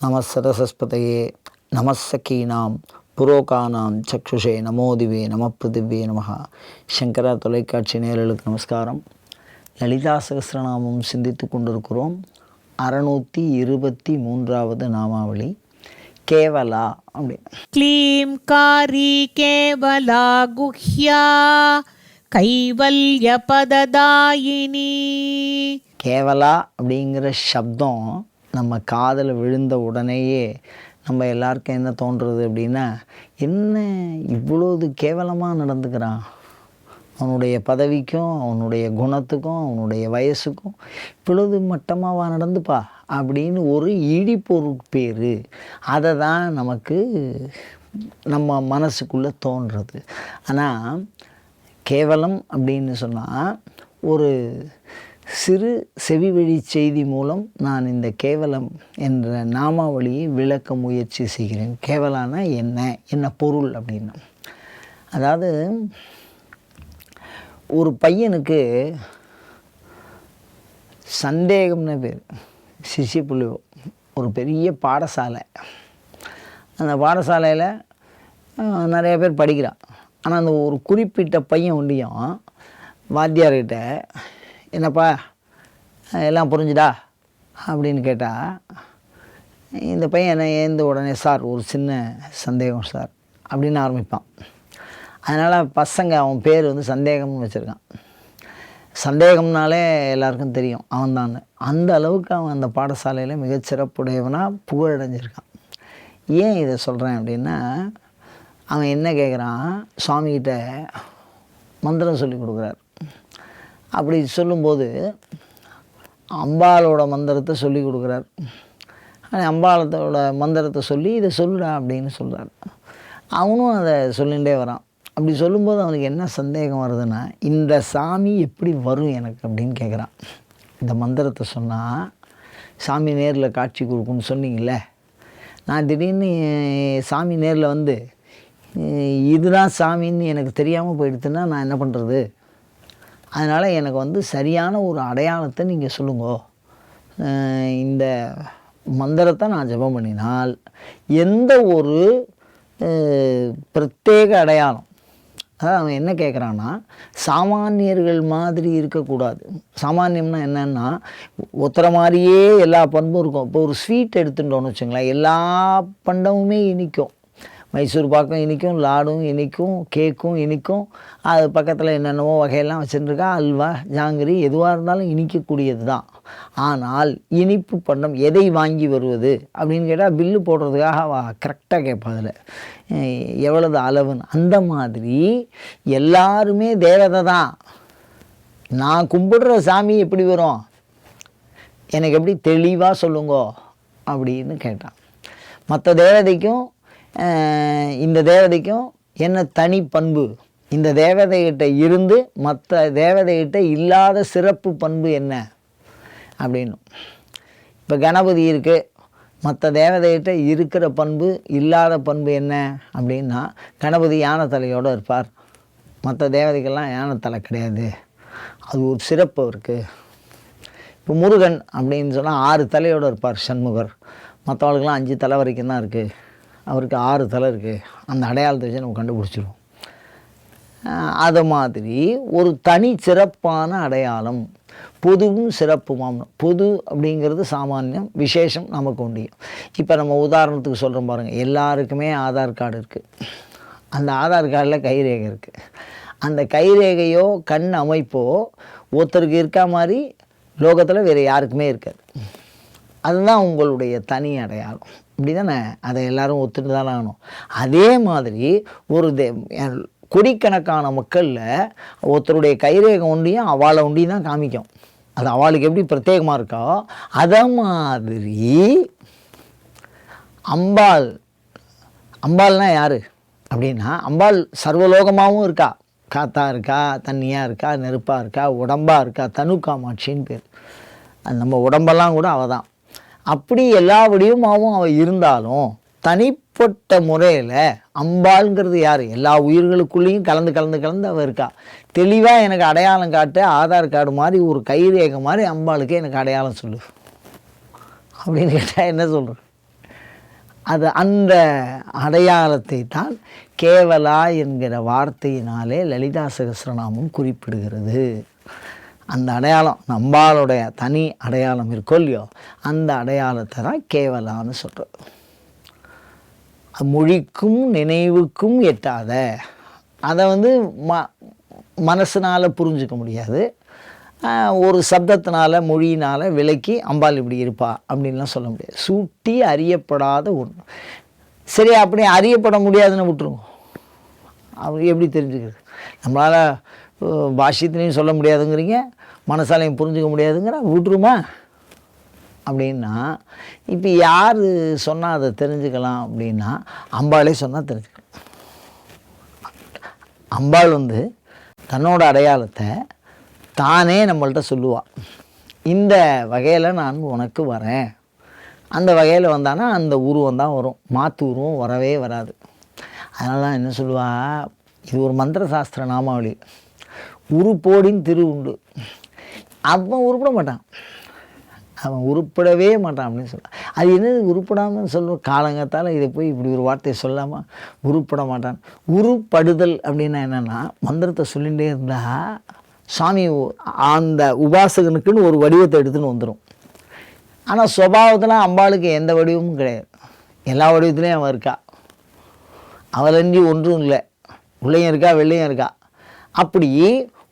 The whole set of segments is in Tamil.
நம சரசஸ்பதையே நமசக்கீனாம் புரோகானாம் சக்ஷுஷே நமோதிவே நம பிருதிவே நமக சங்கரா தொலைக்காட்சி நேரலுக்கு நமஸ்காரம். லலிதா சகசிரநாமம் சிந்தித்து கொண்டிருக்கிறோம். அறநூற்றி இருபத்தி மூன்றாவது நாமாவளி. கேவலா அப்படி. க்ளீம் காரி கேவலா குஹ்யா கைவல்ய பததாயினி. கேவலா அப்படிங்கிற சப்தம் நம்ம காதில் விழுந்த உடனேயே நம்ம எல்லாருக்கும் என்ன தோன்றுறது அப்படின்னா என்ன இவ்வளோது கேவலமாக நடந்துக்கிறான்? அவனுடைய பதவிக்கும் அவனுடைய குணத்துக்கும் அவனுடைய வயசுக்கும் இவ்வளவு மட்டமாவா நடந்துப்பா? அப்படின்னு ஒரு இடிப்பொருட்பேர் அதை தான் நமக்கு நம்ம மனசுக்குள்ளே தோன்றுறது. ஆனால் கேவலம் அப்படின்னு சொன்னால் ஒரு சிறு செவிவழி செய்தி மூலம் நான் இந்த கேவலம் என்ற நாமாவளியை விளக்க முயற்சி செய்கிறேன். கேவலானா என்ன? என்ன பொருள் அப்படின்னா? அதாவது ஒரு பையனுக்கு சந்தேகம்னு பேர். சிசி புள்ளிவோ ஒரு பெரிய பாடசாலை. அந்த பாடசாலையில் நிறைய பேர் படிக்கிறான். ஆனால் அந்த ஒரு குறிப்பிட்ட பையன் ஒன்றியும் வாத்தியார்கிட்ட என்னப்பா எல்லாம் புரிஞ்சுடா அப்படின்னு கேட்டால் இந்த பையன் என்ன ஏந்த உடனே சார் ஒரு சின்ன சந்தேகம் சார் அப்படின்னு ஆரம்பிப்பான். அதனால் பசங்க அவன் பேர் வந்து சந்தேகம்னு வச்சுருக்கான். சந்தேகம்னாலே எல்லாருக்கும் தெரியும் அவன்தான் அந்த அளவுக்கு அவன் அந்த பாடசாலையில் மிகச்சிறப்புடையவனாக புகழடைஞ்சிருக்கான். ஏன் இதை சொல்கிறேன் அப்படின்னா அவன் என்ன கேட்குறான் சுவாமிகிட்ட மந்திரம் சொல்லி கொடுக்குறாரு. அப்படி சொல்லும்போது அம்பாலோட மந்திரத்தை சொல்லி கொடுக்குறார். அம்பாளத்தோட மந்திரத்தை சொல்லி இதை சொல்லுடா அப்படின்னு சொல்கிறார் அவனும் அதை சொல்லிகிட்டே வரான். அப்படி சொல்லும்போது அவனுக்கு என்ன சந்தேகம் வருதுன்னா இந்த சாமி எப்படி வரும் எனக்கு அப்படின்னு கேட்குறான் இந்த மந்திரத்தை சொன்னால் சாமி நேரில் காட்சி கொடுக்குன்னு சொன்னீங்களே நான் திடீர்னு சாமி நேரில் வந்து இதுதான் சாமின்னு எனக்கு தெரியாமல் போயிடுத்துன்னா நான் என்ன பண்ணுறது அதனால் எனக்கு வந்து சரியான ஒரு அடையாளத்தை நீங்கள் சொல்லுங்க. இந்த மந்திரத்தை நான் ஜெபம் பண்ணினால் எந்த ஒரு பிரத்யேக அடையாளம் அதாவது அவன் என்ன கேட்குறான்னா சாமானியர்கள் மாதிரி இருக்கக்கூடாது. சாமானியம்னா என்னென்னா ஒருத்தர மாதிரியே எல்லா பண்பும் இருக்கும். இப்போ ஒரு ஸ்வீட் எடுத்துட்டோன்னு வச்சுங்களேன் எல்லா பண்டமுமே இனிக்கும். மைசூர் பாக்கும் இனிக்கும் லாடும் இனிக்கும் கேக்கும் இனிக்கும். அது பக்கத்தில் என்னென்னவோ வகையெல்லாம் வச்சுருக்கா அல்வா ஜாங்கிரி எதுவாக இருந்தாலும் இனிக்கக்கூடியது தான் ஆனால் இனிப்பு பண்டம் எதை வாங்கி வருவது அப்படின்னு கேட்டால் பில்லு போடுறதுக்காக வா கரெக்டாக கேட்பா அதில். எவ்வளவு அளவுன்னு. அந்த மாதிரி எல்லாருமே தேவதை தான். நான் கும்பிடுற சாமி எப்படி வரும்? எனக்கு எப்படி தெளிவாக சொல்லுங்கோ? அப்படின்னு கேட்டான். மற்ற தேவதைக்கும் இந்த தேவதைக்கும் என்ன தனி பண்பு? இந்த தேவதைகிட்ட இருந்து மற்ற தேவதைகிட்ட இல்லாத சிறப்பு பண்பு என்ன? அப்படின்னு. இப்போ கணபதி இருக்குது மற்ற தேவதைகிட்ட இருக்கிற பண்பு இல்லாத பண்பு என்ன? அப்படின்னா கணபதி யானை தலையோடு இருப்பார். மற்ற தேவதைக்கெல்லாம் யானை தலை கிடையாது. அது ஒரு சிறப்பு இருக்குது இப்போ முருகன் அப்படின்னு சொன்னால் ஆறு தலையோடு இருப்பார் சண்முகர். மற்றவங்களுக்கெல்லாம் அஞ்சு தலை வரைக்கும் தான் இருக்குது அவருக்கு ஆறு தலை இருக்குது அந்த அடையாளத்தை வச்சு நம்ம கண்டுபிடிச்சிருவோம். அது மாதிரி ஒரு தனி சிறப்பான அடையாளம் பொதுவும் சிறப்புமாம். பொது அப்படிங்கிறது சாமானியம் விசேஷம் நமக்கு உண்டியும் இப்போ நம்ம உதாரணத்துக்கு சொல்கிறோம் பாருங்கள் எல்லாருக்குமே ஆதார் கார்டு இருக்குது அந்த ஆதார் கார்டில் கைரேகை இருக்குது அந்த கைரேகையோ கண் அமைப்போ ஒருத்தருக்கு இருக்கா மாதிரி லோகத்தில் வேறு யாருக்குமே இருக்காது. அதுதான் உங்களுடைய தனி அடையாளம். இப்படி தானே அதை எல்லோரும் ஒத்துட்டு தானே ஆகணும். அதே மாதிரி ஒரு தே கோடிக்கணக்கான மக்களில் ஒருத்தருடைய கைரேகம் ஒன்றியும் அவளை ஒன்றியும் தான் காமிக்கும். அது அவளுக்கு எப்படி பிரத்யேகமாக இருக்கோ? அதை மாதிரி அம்பாள் அம்பாள்னா யார்? அப்படின்னா அம்பாள் சர்வலோகமாகவும் இருக்கா. காத்தா இருக்கா தண்ணியாக இருக்கா நெருப்பாக இருக்கா உடம்பாக இருக்கா தனு காமாட்சின்னு பேர். அது நம்ம உடம்பெல்லாம் கூட அவள் தான் அப்படி எல்லா வடிவமாகவும் அவள் இருந்தாலும் தனிப்பட்ட முறையில் அம்பாளுங்கிறது யார்? எல்லா உயிர்களுக்குள்ளேயும் கலந்து கலந்து கலந்து அவள் இருக்கா. தெளிவாக எனக்கு அடையாளம் காட்ட ஆதார் கார்டு மாதிரி ஒரு கைரேகை மாதிரி அம்பாளுக்கு எனக்கு அடையாளம் சொல்லு. அப்படின்னு கேட்டால் என்ன சொல்கிறது அது அந்த அடையாளத்தை தான் கேவலா என்கிற வார்த்தையினாலே லலிதா சகசிரநாமம் குறிப்பிடுகிறது. அந்த அடையாளம் நம்மளுடைய தனி அடையாளம் இருக்கோ இல்லையோ அந்த அடையாளத்தை தான் கேவலான்னு சொல்கிறது மொழிக்கும் நினைவுக்கும் எட்டாத. அதை வந்து ம மனசுனால் புரிஞ்சுக்க முடியாது. ஒரு சப்தத்தினால மொழியினால் விலக்கி அம்பாள் இப்படி இருப்பா அப்படின்லாம் சொல்ல முடியாது. சூட்டி அறியப்படாத ஒன்று சரி அப்படி அறியப்பட முடியாதுன்னு விட்டுருவோம் அவர் எப்படி தெரிஞ்சுக்கிறது? நம்மளால் பாஷ்யத்திலையும் சொல்ல முடியாதுங்கிறீங்க மனசாலையும் புரிஞ்சுக்க முடியாதுங்கிற விட்டுருமா? அப்படின்னா இப்போ யார் சொன்னால் அதை தெரிஞ்சுக்கலாம் அப்படின்னா அம்பாளே சொன்னால் தெரிஞ்சுக்கலாம். அம்பாள் வந்து தன்னோட அடையாளத்தை தானே நம்மள்ட்ட சொல்லுவாள் இந்த வகையில் நான் உனக்கு வரேன். அந்த வகையில் வந்தானா அந்த உருவம் தான் வரும். மாற்று உருவம் வரவே வராது. அதனால தான் என்ன சொல்லுவா? இது ஒரு மந்திர சாஸ்திர நாமாவளி. உருப்போடின் திரு உண்டு. அவன் உருப்பிட மாட்டான். அவன் உருப்படவே மாட்டான் அப்படின்னு சொல்ல அது என்னது உருப்படாமல் சொல்லுவோம் காலங்கத்தால் இதை போய் இப்படி ஒரு வார்த்தையை சொல்லாமல் உருப்பட மாட்டான். உருப்படுதல் அப்படின்னா என்னென்னா மந்திரத்தை சொல்லிகிட்டே இருந்தால் சாமி அந்த உபாசகனுக்குன்னு ஒரு வடிவத்தை எடுத்துன்னு வந்துடும் ஆனால் சுபாவத்தில் அம்பாளுக்கு எந்த வடிவமும் கிடையாது. எல்லா வடிவத்துலேயும் அவன் இருக்கா. அவளன்றி ஒன்றும் இல்லை. உள்ளேயும் இருக்கா வெள்ளையும் இருக்கா. அப்படி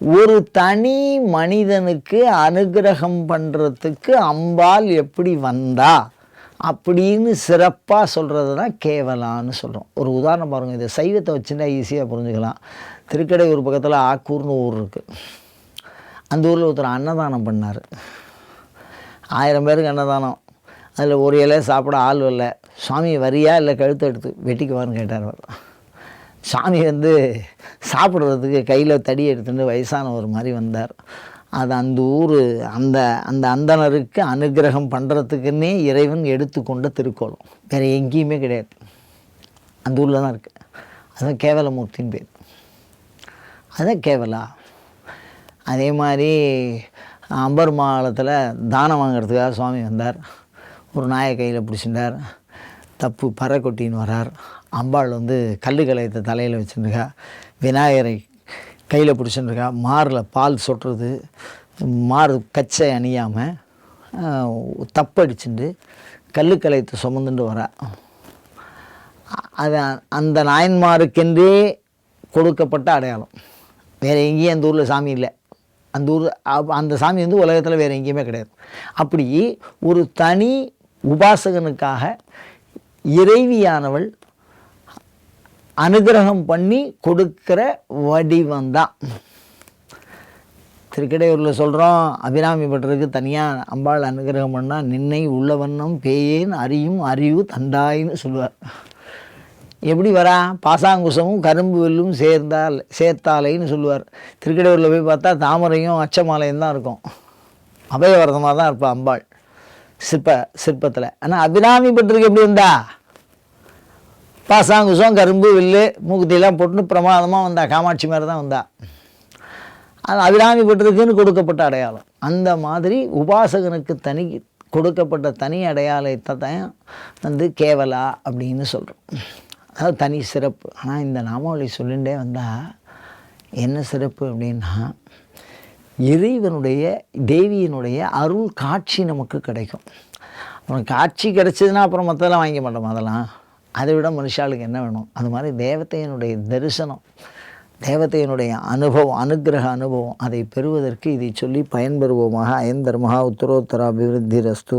ஒரு தனி மனிதனுக்கு அனுகிரகம் பண்ணுறதுக்கு அம்பாள் எப்படி வந்தா அப்படின்னு சிறப்பாக சொல்கிறது தான் கேவலான்னு சொல்கிறோம் ஒரு உதாரணம் பாருங்கள் இது சைவத்தை வச்சுருந்தா ஈஸியாக புரிஞ்சுக்கலாம். திருக்கடை ஒரு பக்கத்தில் ஆக்கூர்னு ஊர் இருக்குது அந்த ஊரில் ஒருத்தர் அன்னதானம் பண்ணார். ஆயிரம் பேருக்கு அன்னதானம். அதில் ஒரு இலையை சாப்பிட ஆள் இல்லை சுவாமி வரியா? இல்லை கழுத்து எடுத்து வெட்டிக்குவான்னு கேட்டார் அவர். சாமி வந்து சாப்பிட்றதுக்கு கையில் தடி எடுத்துட்டு வயசானவர் மாதிரி வந்தார். அது அந்த ஊர் அந்த அந்த அந்தணருக்கு அனுகிரகம் பண்ணுறதுக்குன்னே இறைவன் எடுத்துக்கொண்ட திருக்கோலம். வேறு எங்கேயுமே கிடையாது. அந்த ஊரில் தான் இருக்குது அதுதான் கேவலமூர்த்தின்னு பேர். அதுதான் கேவலா. அதே மாதிரி அம்பர் மாலத்தில் தானம் வாங்குறதுக்காக சுவாமி வந்தார். ஒரு நாயை கையில் பிடிச்சிட்டார். தப்பு பறை கொட்டின்னு வரார். அம்பாள் வந்து கல்லு தலையில் வச்சுருக்கா விநாயகரை கையில் பிடிச்சிருக்கா மாரில் பால் சொட்டுறது மாறு கச்சை அணியாமல் தப்படிச்சுட்டு கல்லு சுமந்துட்டு வரா. அது அந்த நாயன்மாருக்கென்றே கொடுக்கப்பட்ட அடையாளம். வேறு எங்கேயும் அந்த ஊரில் சாமி இல்லை. அந்த ஊர் அந்த சாமி வந்து உலகத்தில் வேறு எங்கேயுமே கிடையாது. அப்படி ஒரு தனி உபாசகனுக்காக இறைவியானவள் அனுகிரகம் பண்ணி கொடுக்கிற வடிவம்தான் திருக்கடையூரில் சொல்கிறோம் அபிராமி பட்டருக்கு தனியாக அம்பாள் அனுகிரகம் பண்ணால் நின்னை உள்ள வண்ணம் பேயேன் அறியும் அறிவு தண்டாயின்னு சொல்லுவார். எப்படி வரா? பாசாங்குசமும் கரும்பு வெல்லும் சேர்ந்தால் சேர்த்தாலைன்னு சொல்லுவார். திருக்கடையூரில் போய் பார்த்தா தாமரையும் அச்சமாலையும் தான் இருக்கும். அபயவரதமாக தான் இருப்பாள் அம்பாள். சிற்ப சிற்பத்தில். ஆனால் அபிராமி பட்டருக்கு எப்படி வந்தா? பாசாங்குசம் கரும்பு வில்லு மூக்குத்தியெல்லாம் போட்டுன்னு பிரமாதமாக வந்தா காமாட்சி மாதிரி தான் வந்தா. அது அபிராமிப்பட்டிருக்குன்னு கொடுக்கப்பட்ட அடையாளம். அந்த மாதிரி உபாசகனுக்கு தனி கொடுக்கப்பட்ட தனி அடையாளத்தை தான் வந்து கேவலா அப்படின்னு சொல்கிறோம் அதாவது தனி சிறப்பு. ஆனால் இந்த நாமாவளி சொல்லிகிட்டே வந்தால் என்ன சிறப்பு அப்படின்னா இறைவனுடைய தேவியினுடைய அருள் காட்சி நமக்கு கிடைக்கும். அவனுக்கு காட்சி கிடைச்சதுன்னா அப்புறம் மற்றதெல்லாம் வாங்கிக்க மாட்டோம் அதெல்லாம்? அதை விட மனுஷாளுக்கு என்ன வேணும்? அது மாதிரி தேவத்தையனுடைய தரிசனம் தேவத்தையனுடைய அனுபவம் அனுக்கிரக அனுபவம் அதை பெறுவதற்கு இதை சொல்லி பயன்பெறுவோமாக. அயந்தர்மகா உத்தரோத்தர அபிவிருத்தி ரஸ்து